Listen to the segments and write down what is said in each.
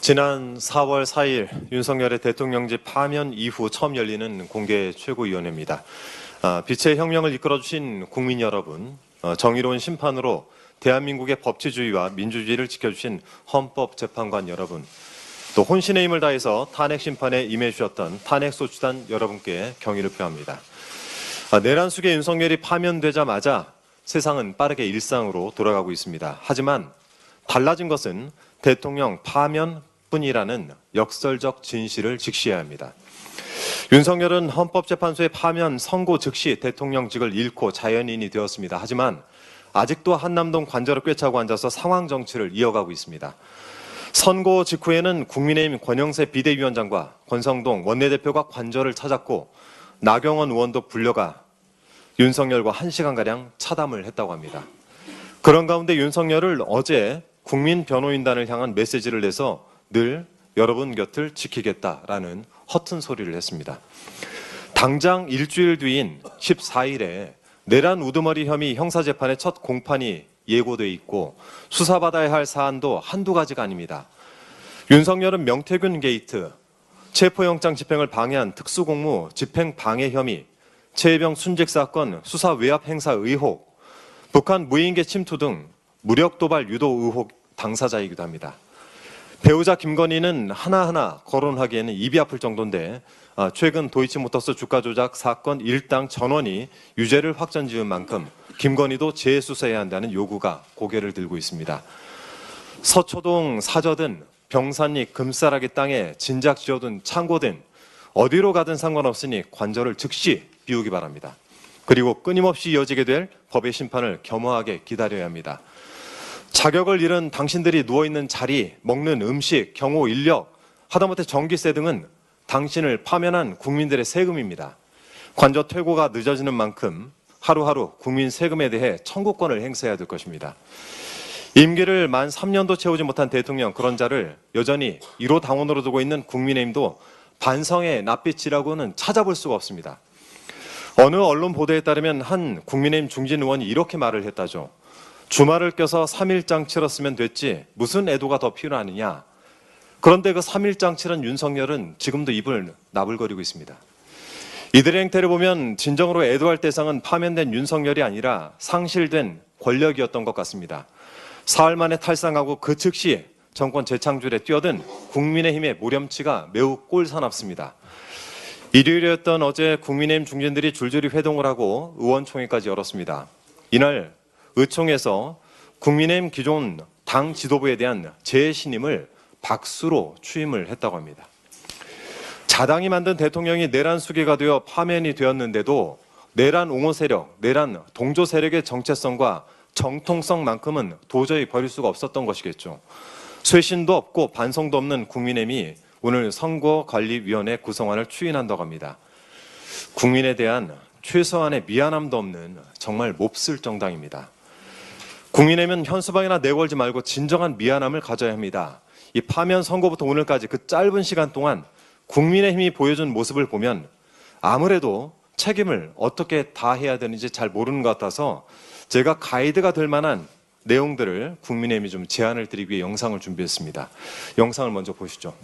지난 4월 4일 윤석열의 대통령직 파면 이후 처음 열리는 공개 최고위원회입니다. 아, 빛의 혁명을 이끌어주신 국민 여러분, 어, 정의로운 심판으로 대한민국의 법치주의와 민주주의를 지켜주신 헌법재판관 여러분, 또 혼신의 힘을 다해서 탄핵 심판에 임해주셨던 탄핵소추단 여러분께 경의를 표합니다. 아, 내란 속에 윤석열이 파면되자마자 세상은 빠르게 일상으로 돌아가고 있습니다. 하지만 달라진 것은 대통령 파면 뿐이라는 역설적 진실을 직시해야 합니다. 윤석열은 헌법재판소의 파면 선고 즉시 대통령직을 잃고 자연인이 되었습니다. 하지만 아직도 한남동 관저를 꿰차고 앉아서 상황 정치를 이어가고 있습니다. 선고 직후에는 국민의힘 권영세 비대위원장과 권성동 원내대표가 관저를 찾았고 나경원 의원도 불려가 윤석열과 1시간가량 차담을 했다고 합니다. 그런 가운데 윤석열을 어제 국민 변호인단을 향한 메시지를 내서 늘 여러분 곁을 지키겠다라는 허튼 소리를 했습니다. 당장 일주일 뒤인 14일에 내란 우두머리 혐의 형사재판의 첫 공판이 예고돼 있고 수사받아야 할 사안도 한두 가지가 아닙니다. 윤석열은 명태균 게이트, 체포영장 집행을 방해한 특수공무 집행 방해 혐의, 최혜병 순직 사건 수사 외압 행사 의혹, 북한 무인계 침투 등 무력 도발 유도 의혹 당사자이기도 합니다. 배우자 김건희는 하나하나 거론하기에는 입이 아플 정도인데 아, 최근 도이치모터스 주가 조작 사건 일당 전원이 유죄를 확정 지은 만큼 김건희도 재수사해야 한다는 요구가 고개를 들고 있습니다. 서초동 사저든 병산리 금싸라기 땅에 진작 지어둔 창고든 어디로 가든 상관없으니 관절을 즉시 비우기 바랍니다. 그리고 끊임없이 이어지게 될 법의 심판을 겸허하게 기다려야 합니다. 자격을 잃은 당신들이 누워있는 자리, 먹는 음식, 경호 인력, 하다못해 전기세 등은 당신을 파면한 국민들의 세금입니다. 관저 퇴고가 늦어지는 만큼 하루하루 국민 세금에 대해 청구권을 행사해야 될 것입니다. 임기를 만 3년도 채우지 못한 대통령 그런 자를 여전히 1호 당원으로 두고 있는 국민의힘도 반성의 낯빛이라고는 찾아볼 수가 없습니다. 어느 언론 보도에 따르면 한 국민의힘 중진 의원이 이렇게 말을 했다죠. 주말을 껴서 3일장 치렀으면 됐지 무슨 애도가 더 필요하느냐. 그런데 그 3일장 치른 윤석열은 지금도 입을 나불거리고 있습니다. 이들의 행태를 보면 진정으로 애도할 대상은 파면된 윤석열이 아니라 상실된 권력이었던 것 같습니다. 사흘 만에 탈상하고 그 즉시 정권 재창출에 뛰어든 국민의힘의 모렴치가 매우 꼴사납습니다. 일요일이었던 어제 국민의힘 중진들이 줄줄이 회동을 하고 의원총회까지 열었습니다. 이날 의총에서 국민의힘 기존 당 지도부에 대한 재신임을 박수로 취임을 했다고 합니다. 자당이 만든 대통령이 내란 수계가 되어 파면이 되었는데도 내란 옹호 세력, 내란 동조 세력의 정체성과 정통성만큼은 도저히 버릴 수가 없었던 것이겠죠. 쇄신도 없고 반성도 없는 국민의힘이 오늘 선거관리위원회 구성안을 추인한다고 합니다. 국민에 대한 최소한의 미안함도 없는 정말 몹쓸 정당입니다. 국민의힘은 현수막이나 내걸지 말고 진정한 미안함을 가져야 합니다. 이 파면 선거부터 오늘까지 그 짧은 시간 동안 국민의힘이 보여준 모습을 보면 아무래도 책임을 어떻게 다해야 되는지 잘 모르는 것 같아서 제가 가이드가 될 만한 내용들을 국민의힘이 좀 제안을 드리기 위해 영상을 준비했습니다. 영상을 먼저 보시죠.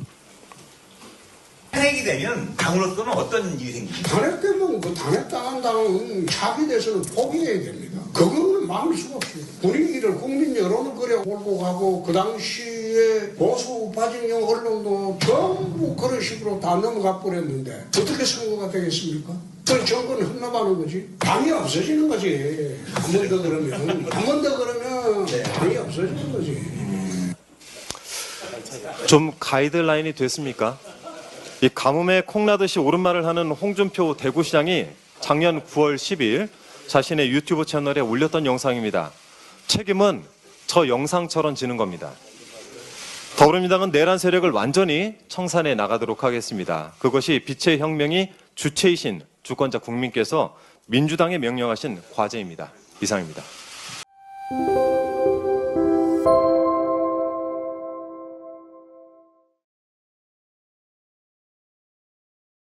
탄핵이 되면 당으로서는 어떤 일이 생깁니까? 탄핵되면 그 탄핵당한 당은 합의돼서는 포기해야 됩니다. 그거 는 막을 수가 없어요. 분위기를 국민 여론을 그래 몰고 가고 그 당시에 보수 바진형 언론도 전부 그런 식으로 다 넘어가 버렸는데 어떻게 선거가 되겠습니까? 그 정권은 흘러가는 거지. 당이 없어지는 거지. 한 번 더 그러면 한 번 더 그러면 당이 없어지는 거지. 좀 가이드라인이 됐습니까? 이 가뭄에 콩나듯이 오른 말을 하는 홍준표 대구시장이 작년 9월 10일 자신의 유튜브 채널에 올렸던 영상입니다. 책임은 저 영상처럼 지는 겁니다. 더불어민주당은 내란 세력을 완전히 청산해 나가도록 하겠습니다. 그것이 빛의 혁명이 주체이신 주권자 국민께서 민주당에 명령하신 과제입니다. 이상입니다.